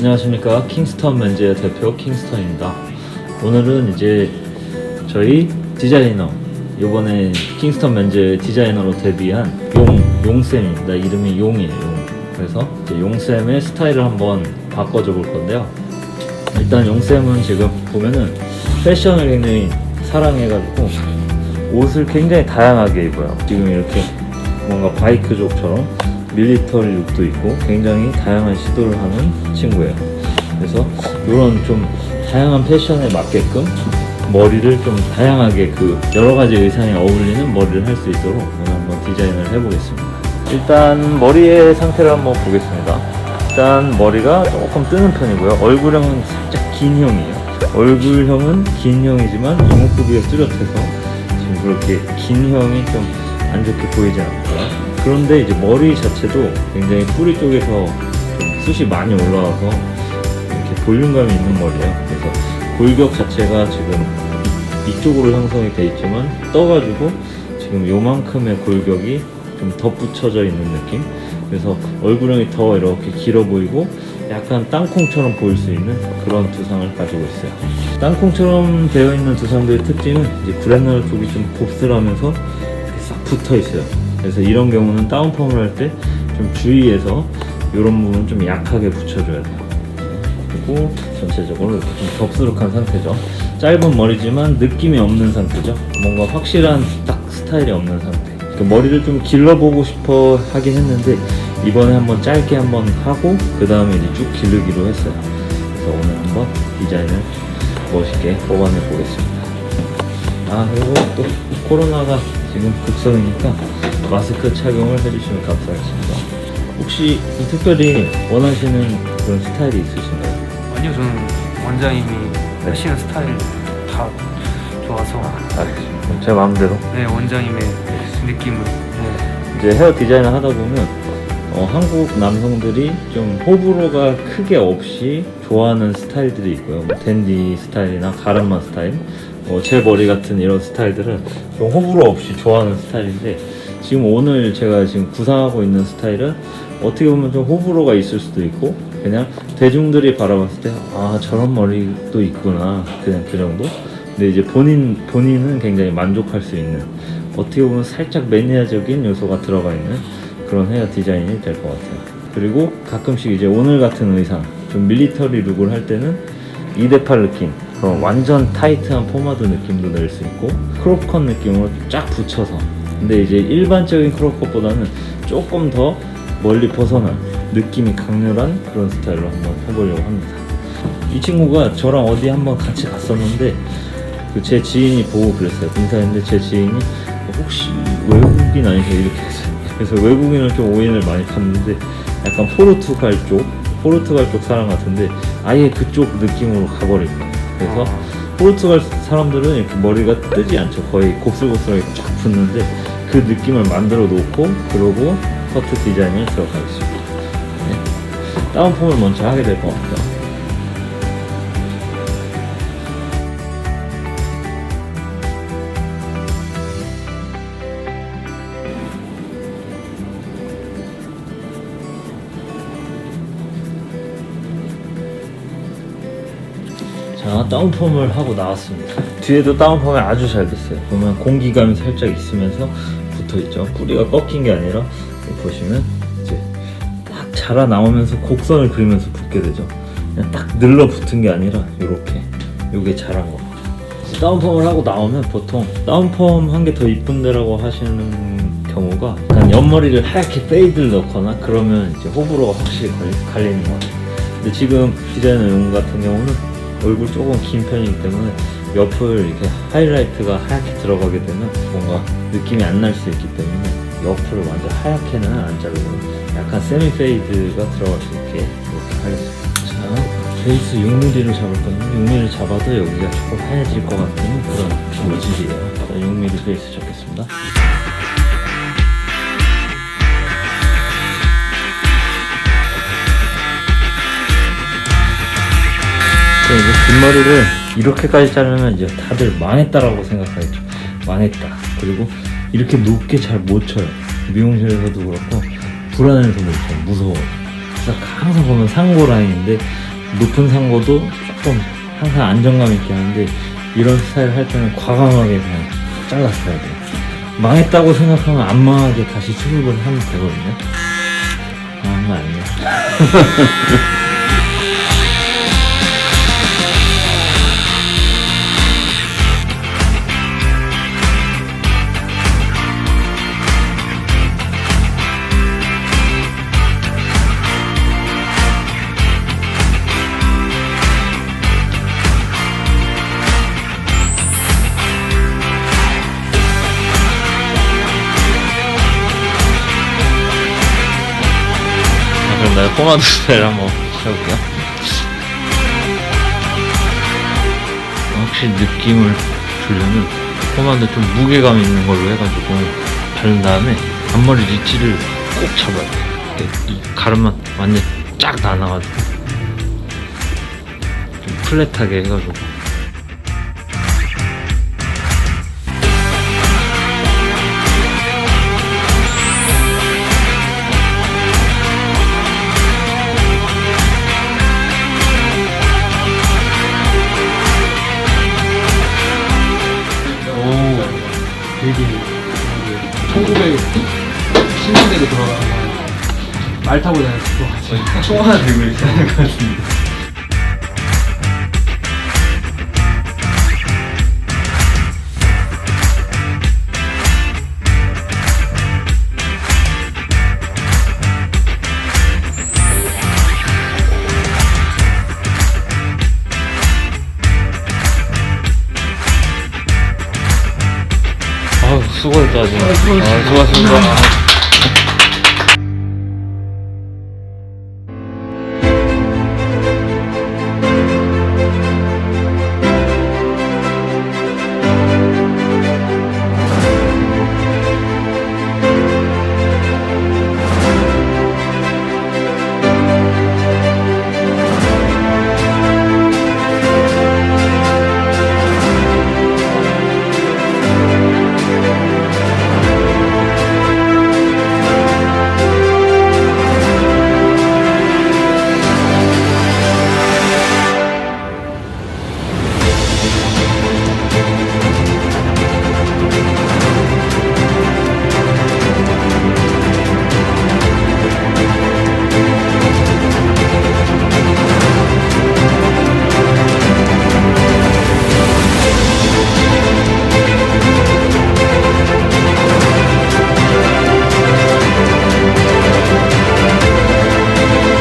안녕하십니까 킹스턴 맨즈의 대표 킹스턴입니다. 오늘은 이제 저희 디자이너 이번에 킹스턴 맨즈 디자이너로 데뷔한 용 용쌤입니다. 이름이 용이에요. 용. 그래서 용쌤의 스타일을 한번 바꿔줘 볼 건데요. 일단 용쌤은 지금 보면은 패션을 굉장히 사랑해가지고 옷을 굉장히 다양하게 입어요. 지금 이렇게 뭔가 바이크족처럼 밀리터리 룩도 있고 굉장히 다양한 시도를 하는 친구예요. 그래서 이런 좀 다양한 패션에 맞게끔 머리를 좀 다양하게 그 여러 가지 의상에 어울리는 머리를 할 수 있도록 오늘 한번 디자인을 해보겠습니다. 일단 머리의 상태를 한번 보겠습니다. 일단 머리가 조금 뜨는 편이고요. 얼굴형은 살짝 긴 형이에요. 얼굴형은 긴 형이지만 이목구비가 뚜렷해서 지금 그렇게 긴 형이 좀 안 좋게 보이지 않고요. 그런데 이제 머리 자체도 굉장히 뿌리 쪽에서 좀 숱이 많이 올라와서 이렇게 볼륨감이 있는 머리예요. 그래서 골격 자체가 지금 이- 이쪽으로 형성이 돼 있지만 떠가지고 지금 요만큼의 골격이 좀 덧붙여져 있는 느낌. 그래서 얼굴형이 더 이렇게 길어 보이고 약간 땅콩처럼 보일 수 있는 그런 두상을 가지고 있어요. 땅콩처럼 되어 있는 두상들의 특징은 이제 그래널 쪽이 좀 곱슬하면서 싹 붙어 있어요. 그래서 이런 경우는 다운펌을 할 때 좀 주의해서 이런 부분 좀 약하게 붙여줘야 돼요. 그리고 전체적으로 이렇게 좀 덥수룩한 상태죠. 짧은 머리지만 느낌이 없는 상태죠. 뭔가 확실한 딱 스타일이 없는 상태. 그 머리를 좀 길러보고 싶어 하긴 했는데 이번에 한번 짧게 한번 하고 그 다음에 이제 쭉 기르기로 했어요. 그래서 오늘 한번 디자인을 멋있게 뽑아내 보겠습니다. 아 그리고 또 코로나가 지금 극성이니까 마스크 착용을 해주시면 감사하겠습니다. 혹시 특별히 원하시는 그런 스타일이 있으신가요? 아니요 저는 원장님이 네. 하시는 스타일 다 좋아서 알겠습니다. 제 마음대로 네 원장님의 느낌을 네, 이제 헤어 디자인을 하다 보면 어, 한국 남성들이 좀 호불호가 크게 없이 좋아하는 스타일들이 있고요. 뭐 댄디 스타일이나 가르마 스타일, 어, 제 머리 같은 이런 스타일들은 좀 호불호 없이 좋아하는 스타일인데 지금 오늘 제가 지금 구상하고 있는 스타일은 어떻게 보면 좀 호불호가 있을 수도 있고 그냥 대중들이 바라봤을 때 아 저런 머리도 있구나 그냥 그 정도. 근데 이제 본인 본인은 굉장히 만족할 수 있는 어떻게 보면 살짝 매니아적인 요소가 들어가 있는 그런 헤어 디자인이 될 것 같아요. 그리고 가끔씩 이제 오늘 같은 의상, 좀 밀리터리 룩을 할 때는 2대8 느낌, 그런 완전 타이트한 포마드 느낌도 낼 수 있고, 크롭컷 느낌으로 쫙 붙여서. 근데 이제 일반적인 크롭컷보다는 조금 더 멀리 벗어난 느낌이 강렬한 그런 스타일로 한번 해보려고 합니다. 이 친구가 저랑 어디 한번 같이 갔었는데, 그 제 지인이 보고 그랬어요. 인사했는데 제 지인이 혹시 외국인 아니세요? 이렇게 했어요. 그래서 외국인을 좀 오인을 많이 봤는데 약간 포르투갈 쪽, 포르투갈 쪽 사람 같은데 아예 그쪽 느낌으로 거예요. 그래서 포르투갈 사람들은 이렇게 머리가 뜨지 않죠. 거의 곱슬곱슬하게 쫙 붙는데 그 느낌을 만들어 놓고 그러고 커트 디자인을 들어가겠습니다. 네. 다운펌을 먼저 하게 될 것 같아요. 자 다운펌을 하고 나왔습니다. 뒤에도 다운펌이 아주 잘 됐어요. 보면 공기감이 살짝 있으면서 붙어 있죠. 뿌리가 꺾인 게 아니라 보시면 이제 딱 자라 나오면서 곡선을 그리면서 붙게 되죠. 그냥 딱 늘러 붙은 게 아니라 이렇게 요게 자란 거. 다운펌을 하고 나오면 보통 다운펌 한 게 더 이쁜데라고 하시는 경우가 약간 옆머리를 하얗게 페이드를 넣거나 그러면 이제 호불호가 확실히 갈리는 것 같아요. 근데 지금 디자이너 용 같은 경우는 얼굴 조금 긴 편이기 때문에 옆을 이렇게 하이라이트가 하얗게 들어가게 되면 뭔가 느낌이 안 날 수 있기 때문에 옆을 완전 하얗게는 안 자르고 약간 세미 페이드가 들어갈 수 있게 이렇게 하겠습니다. 자, 베이스 6mm를 잡을 건데 6mm 잡아도 여기가 조금 하얘질 것 같은 그런 모질이에요. 자, 6mm 베이스 잡겠습니다. 이제 뒷머리를 이렇게까지 자르면 이제 다들 망했다라고 생각하겠죠. 망했다. 그리고 이렇게 높게 잘 못 쳐요. 미용실에서도 그렇고 불안해서 못 쳐요. 무서워. 그래서 항상 보면 상고 라인인데 높은 상고도 조금 항상 안정감 있게 하는데 이런 스타일 할 때는 과감하게 그냥 잘랐어야 돼요. 망했다고 생각하면 안 망하게 다시 수습을 하면 되거든요. 망한 거 아니에요. 포마드 스타일 한번 해볼게요. 확실히 느낌을 주려면 포마드 좀 무게감 있는 걸로 해가지고 바른 다음에 앞머리 리치를 꼭 잡아야 돼. 이 가르마 완전 쫙 나눠가지고 좀 플랫하게 해가지고 1910년대로 돌아가는 말 타고 같아요. 총 하나 들고 될것 같은데. 수고했다 아주 아, 수고하셨습니다.